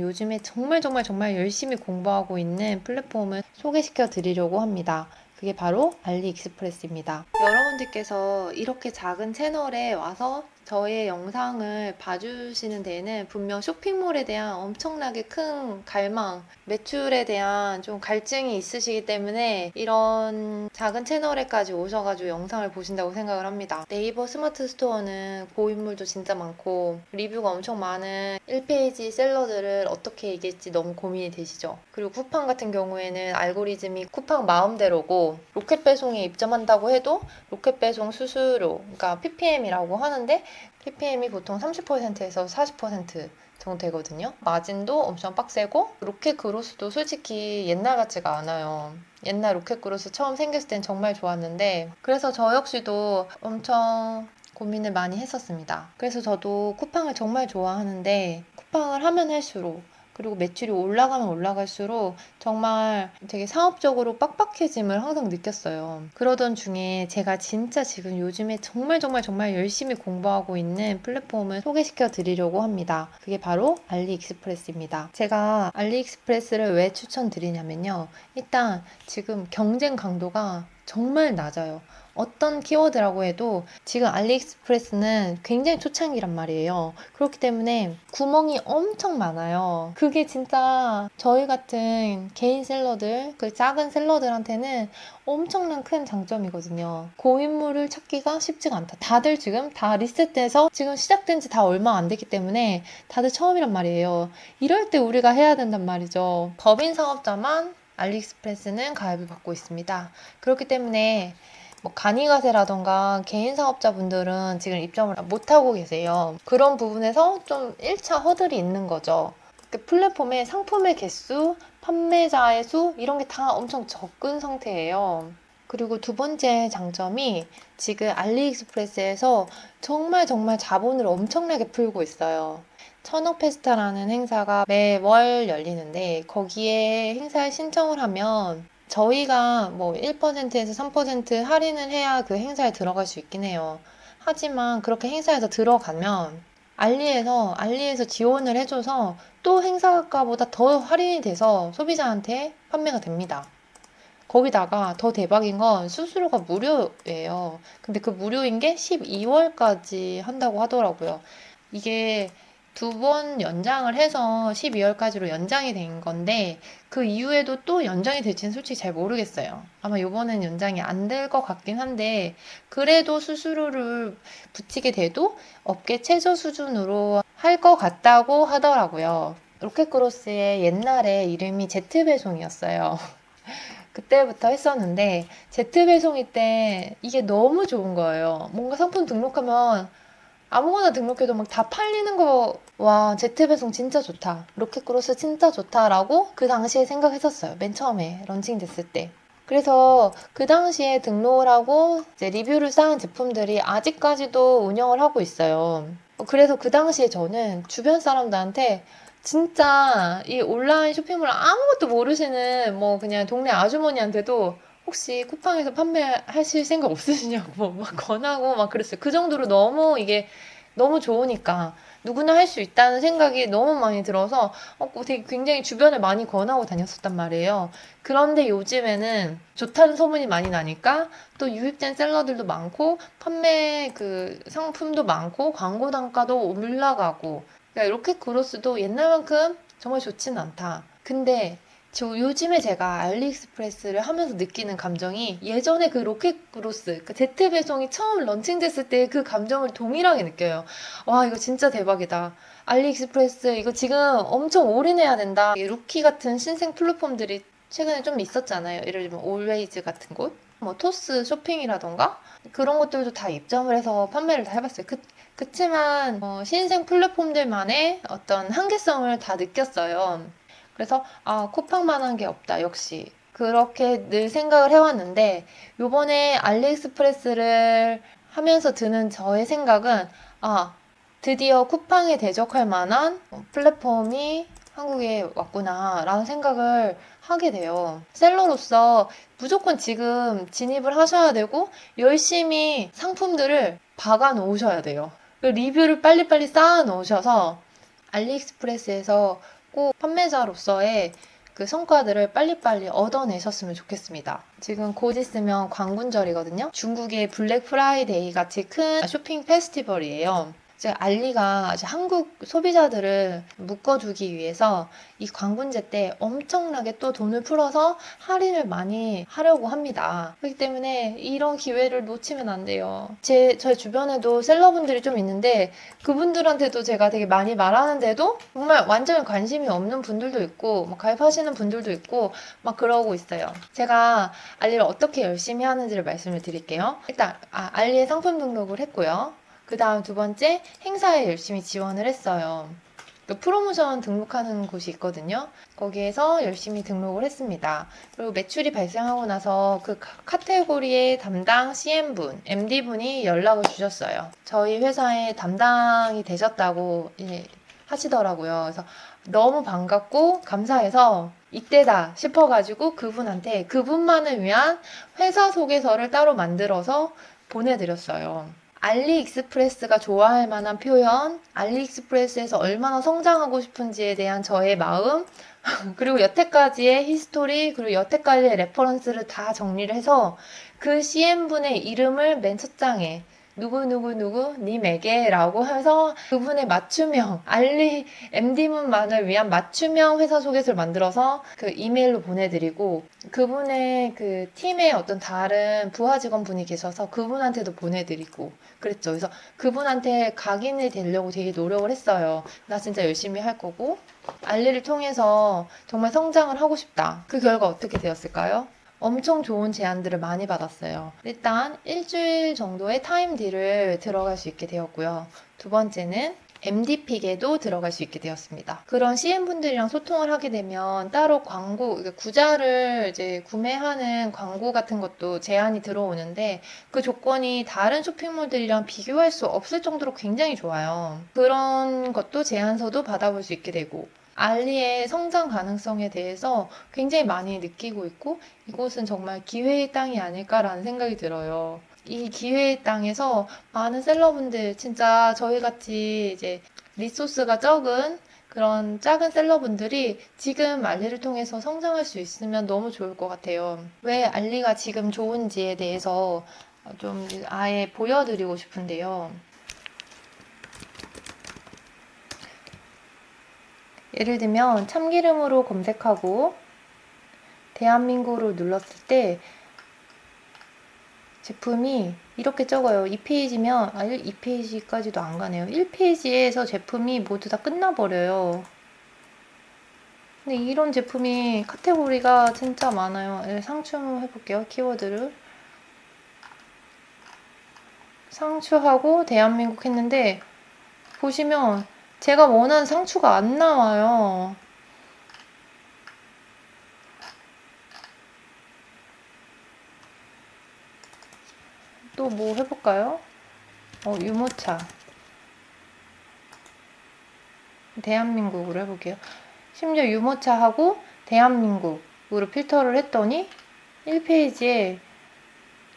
요즘에 정말 정말 정말 열심히 공부하고 있는 플랫폼을 소개시켜 드리려고 합니다. 그게 바로 알리익스프레스입니다. 여러분들께서 이렇게 작은 채널에 와서 저의 영상을 봐주시는 데에는 분명 쇼핑몰에 대한 엄청나게 큰 갈망, 매출에 대한 좀 갈증이 있으시기 때문에 이런 작은 채널에까지 오셔가지고 영상을 보신다고 생각을 합니다. 네이버 스마트 스토어는 고인물도 진짜 많고 리뷰가 엄청 많은 1페이지 셀러들을 어떻게 이길지 너무 고민이 되시죠. 그리고 쿠팡 같은 경우에는 알고리즘이 쿠팡 마음대로고 로켓 배송에 입점한다고 해도 로켓 배송 수수료, 그러니까 PPM이라고 하는데 PPM이 보통 30%에서 40% 정도 되거든요. 마진도 엄청 빡세고 로켓 그로스도 솔직히 옛날 같지가 않아요. 옛날 로켓 그로스 처음 생겼을 땐 정말 좋았는데 그래서 저 역시도 엄청 고민을 많이 했었습니다. 그래서 저도 쿠팡을 정말 좋아하는데 쿠팡을 하면 할수록 그리고 매출이 올라가면 올라갈수록 정말 되게 사업적으로 빡빡해짐을 항상 느꼈어요. 그러던 중에 제가 진짜 지금 요즘에 정말 정말 정말 열심히 공부하고 있는 플랫폼을 소개시켜 드리려고 합니다. 그게 바로 알리익스프레스입니다. 제가 알리익스프레스를 왜 추천드리냐면요. 일단 지금 경쟁 강도가 정말 낮아요. 어떤 키워드라고 해도 지금 알리익스프레스는 굉장히 초창기란 말이에요. 그렇기 때문에 구멍이 엄청 많아요. 그게 진짜 저희 같은 개인 셀러들, 그 작은 셀러들한테는 엄청난 큰 장점이거든요. 고인물을 찾기가 쉽지가 않다. 다들 지금 다 리셋돼서 지금 시작된 지 다 얼마 안 됐기 때문에 다들 처음이란 말이에요. 이럴 때 우리가 해야 된단 말이죠. 법인 사업자만 알리익스프레스는 가입을 받고 있습니다. 그렇기 때문에 뭐 간이가세라던가 개인 사업자분들은 지금 입점을 못하고 계세요. 그런 부분에서 좀 1차 허들이 있는 거죠. 그 플랫폼의 상품의 개수, 판매자의 수, 이런 게 다 엄청 적은 상태예요. 그리고 두 번째 장점이 지금 알리익스프레스에서 정말 정말 자본을 엄청나게 풀고 있어요. 천억 페스타라는 행사가 매월 열리는데 거기에 행사에 신청을 하면 저희가 뭐 1%에서 3% 할인을 해야 그 행사에 들어갈 수 있긴 해요. 하지만 그렇게 행사에서 들어가면 알리에서 알리에서 지원을 해줘서 또 행사가보다 더 할인이 돼서 소비자한테 판매가 됩니다. 거기다가 더 대박인 건 수수료가 무료예요. 근데 그 무료인 게 12월까지 한다고 하더라고요. 이게 두 번 연장을 해서 12월까지로 연장이 된 건데 그 이후에도 또 연장이 될지는 솔직히 잘 모르겠어요. 아마 이번엔 연장이 안 될 것 같긴 한데 그래도 수수료를 붙이게 돼도 업계 최저 수준으로 할 것 같다고 하더라고요. 로켓크로스의 옛날에 이름이 제트배송이었어요. 그때부터 했었는데 제트배송일 때 이게 너무 좋은 거예요. 뭔가 상품 등록하면 아무거나 등록해도 막 다 팔리는 거, 와, 제트 배송 진짜 좋다. 로켓크로스 진짜 좋다라고 그 당시에 생각했었어요. 맨 처음에 런칭 됐을 때. 그래서 그 당시에 등록을 하고 이제 리뷰를 쌓은 제품들이 아직까지도 운영을 하고 있어요. 그래서 그 당시에 저는 주변 사람들한테 진짜 이 온라인 쇼핑몰 아무것도 모르시는 뭐 그냥 동네 아주머니한테도 혹시 쿠팡에서 판매하실 생각 없으시냐고 막 권하고 막 그랬어요. 그 정도로 너무 이게 너무 좋으니까 누구나 할 수 있다는 생각이 너무 많이 들어서 어, 되게 굉장히 주변에 많이 권하고 다녔었단 말이에요. 그런데 요즘에는 좋다는 소문이 많이 나니까 또 유입된 셀러들도 많고 판매 그 상품도 많고 광고 단가도 올라가고 그러니까 로켓 그로스도 옛날만큼 정말 좋지는 않다. 근데 저 요즘에 제가 알리익스프레스를 하면서 느끼는 감정이 예전에 그 로켓 그로스, 그 제트 배송이 처음 런칭됐을 때 그 감정을 동일하게 느껴요. 와, 이거 진짜 대박이다. 알리익스프레스 이거 지금 엄청 올인해야 된다. 이 루키 같은 신생 플랫폼들이 최근에 좀 있었잖아요. 예를 들면 올웨이즈 같은 곳, 뭐 토스 쇼핑이라던가 그런 것들도 다 입점을 해서 판매를 다 해봤어요. 그, 그치만 어, 신생 플랫폼들만의 어떤 한계성을 다 느꼈어요. 그래서 아 쿠팡만한 게 없다 역시 그렇게 늘 생각을 해왔는데 요번에 알리익스프레스를 하면서 드는 저의 생각은 아 드디어 쿠팡에 대적할 만한 플랫폼이 한국에 왔구나 라는 생각을 하게 돼요. 셀러로서 무조건 지금 진입을 하셔야 되고 열심히 상품들을 박아 놓으셔야 돼요. 그 리뷰를 빨리빨리 쌓아 놓으셔서 알리익스프레스에서 했고 판매자로서의 그 성과들을 빨리빨리 얻어내셨으면 좋겠습니다. 지금 곧 있으면 광군절이거든요. 중국의 블랙 프라이데이 같이 큰 쇼핑 페스티벌이에요. 이제 알리가 한국 소비자들을 묶어두기 위해서 이 광군제 때 엄청나게 또 돈을 풀어서 할인을 많이 하려고 합니다. 그렇기 때문에 이런 기회를 놓치면 안 돼요. 제, 제 주변에도 셀러분들이 좀 있는데 그분들한테도 제가 되게 많이 말하는데도 정말 완전 관심이 없는 분들도 있고 막 가입하시는 분들도 있고 막 그러고 있어요. 제가 알리를 어떻게 열심히 하는지를 말씀을 드릴게요. 일단 아, 알리에 상품 등록을 했고요. 그 다음 두 번째 행사에 열심히 지원을 했어요. 그 프로모션 등록하는 곳이 있거든요. 거기에서 열심히 등록을 했습니다. 그리고 매출이 발생하고 나서 그 카- 카테고리의 담당 CM분, MD분이 연락을 주셨어요. 저희 회사에 담당이 되셨다고 이제 하시더라고요. 그래서 너무 반갑고 감사해서 이때다 싶어가지고 그분한테 그분만을 위한 회사 소개서를 따로 만들어서 보내드렸어요. 알리익스프레스가 좋아할 만한 표현, 알리익스프레스에서 얼마나 성장하고 싶은지에 대한 저의 마음, 그리고 여태까지의 히스토리, 그리고 여태까지의 레퍼런스를 다 정리를 해서 그 CM분의 이름을 맨 첫 장에 누구누구누구 님에게라고 해서 그분의 맞춤형 알리 MD문만을 위한 맞춤형 회사 소개서를 만들어서 그 이메일로 보내드리고 그분의 그 팀의 어떤 다른 부하 직원분이 계셔서 그분한테도 보내드리고 그랬죠. 그래서 그분한테 각인이 되려고 되게 노력을 했어요. 나 진짜 열심히 할 거고 알리를 통해서 정말 성장을 하고 싶다. 그 결과 어떻게 되었을까요? 엄청 좋은 제안들을 많이 받았어요. 일단 일주일 정도의 타임 딜을 들어갈 수 있게 되었고요. 두 번째는 MD픽에도 들어갈 수 있게 되었습니다. 그런 CM분들이랑 소통을 하게 되면 따로 광고, 구자를 이제 구매하는 광고 같은 것도 제한이 들어오는데 그 조건이 다른 쇼핑몰들이랑 비교할 수 없을 정도로 굉장히 좋아요. 그런 것도 제안서도 받아볼 수 있게 되고 알리의 성장 가능성에 대해서 굉장히 많이 느끼고 있고 이곳은 정말 기회의 땅이 아닐까라는 생각이 들어요. 이 기회의 땅에서 많은 셀러분들 진짜 저희 같이 이제 리소스가 적은 그런 작은 셀러분들이 지금 알리를 통해서 성장할 수 있으면 너무 좋을 것 같아요. 왜 알리가 지금 좋은지에 대해서 좀 아예 보여드리고 싶은데요. 예를 들면 참기름으로 검색하고 대한민국으로 눌렀을 때 제품이 이렇게 적어요. 2페이지면 아 2페이지까지도 안 가네요. 1페이지에서 제품이 모두 다 끝나버려요. 근데 이런 제품이 카테고리가 진짜 많아요. 예, 상추 해볼게요. 키워드를 상추하고 대한민국 했는데 보시면 제가 원하는 상추가 안 나와요. 또 뭐 해볼까요? 어, 유모차. 대한민국으로 해볼게요. 심지어 유모차하고 대한민국으로 필터를 했더니 1페이지에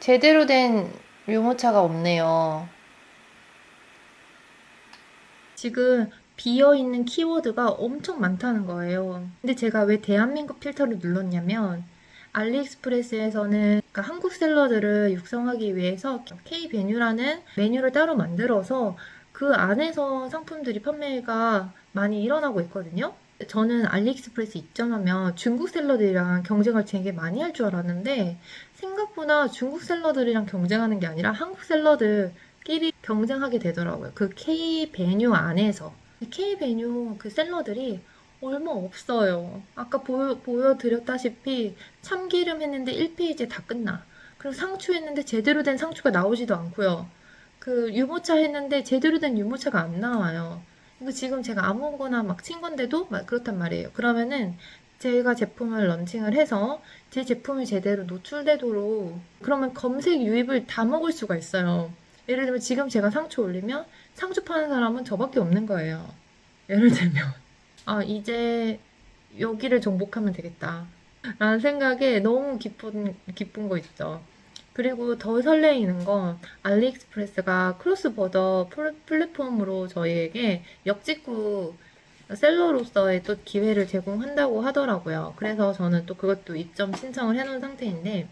제대로 된 유모차가 없네요. 지금 비어 있는 키워드가 엄청 많다는 거예요. 근데 제가 왜 대한민국 필터를 눌렀냐면 알리익스프레스에서는 그러니까 한국 셀러들을 육성하기 위해서 K 베뉴라는 메뉴를 따로 만들어서 그 안에서 상품들이 판매가 많이 일어나고 있거든요. 저는 알리익스프레스 입점하면 중국 셀러들이랑 경쟁을 되게 많이 할 줄 알았는데 생각보다 중국 셀러들이랑 경쟁하는 게 아니라 한국 셀러들끼리 경쟁하게 되더라고요. 그 K 베뉴 안에서. K 베뉴 그 셀러들이 얼마 없어요. 아까 보여, 보여드렸다시피 참기름 했는데 1페이지에 다 끝나. 그리고 상추 했는데 제대로 된 상추가 나오지도 않고요. 그 유모차 했는데 제대로 된 유모차가 안 나와요. 이거 지금 제가 아무거나 막 친 건데도 막 그렇단 말이에요. 그러면은 제가 제품을 런칭을 해서 제 제품이 제대로 노출되도록 그러면 검색 유입을 다 먹을 수가 있어요. 예를 들면 지금 제가 상추 올리면 상추 파는 사람은 저밖에 없는 거예요. 예를 들면 아 이제 여기를 정복하면 되겠다 라는 생각에 너무 기쁜 기쁜 거 있죠. 그리고 더 설레이는 건 알리익스프레스가 크로스 버더 플- 플랫폼으로 저희에게 역직구 셀러로서의 또 기회를 제공한다고 하더라고요. 그래서 저는 또 그것도 입점 신청을 해놓은 상태인데,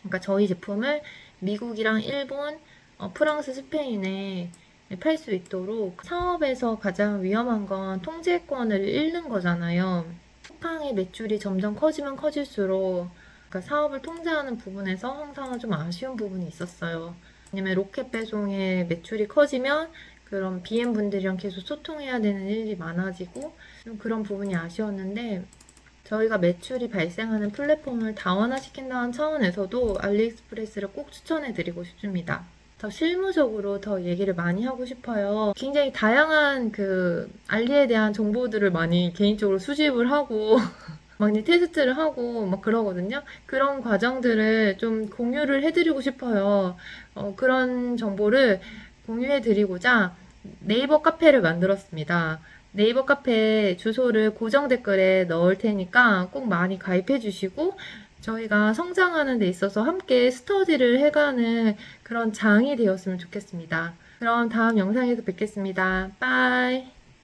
그러니까 저희 제품을 미국이랑 일본, 어, 프랑스, 스페인에 팔 수 있도록 사업에서 가장 위험한 건 통제권을 잃는 거잖아요. 쿠팡의 매출이 점점 커지면 커질수록 그러니까 사업을 통제하는 부분에서 항상 좀 아쉬운 부분이 있었어요. 왜냐면 로켓 배송의 매출이 커지면 그런 BM 분들이랑 계속 소통해야 되는 일이 많아지고 좀 그런 부분이 아쉬웠는데 저희가 매출이 발생하는 플랫폼을 다원화시킨다는 차원에서도 알리익스프레스를 꼭 추천해드리고 싶습니다. 더 실무적으로 더 얘기를 많이 하고 싶어요. 굉장히 다양한 그 알리에 대한 정보들을 많이 개인적으로 수집을 하고 많이 테스트를 하고 막 그러거든요. 그런 과정들을 좀 공유를 해드리고 싶어요. 어, 그런 정보를 공유해드리고자 네이버 카페를 만들었습니다. 네이버 카페 주소를 고정 댓글에 넣을 테니까 꼭 많이 가입해 주시고 저희가 성장하는 데 있어서 함께 스터디를 해가는 그런 장이 되었으면 좋겠습니다. 그럼 다음 영상에서 뵙겠습니다. 빠이.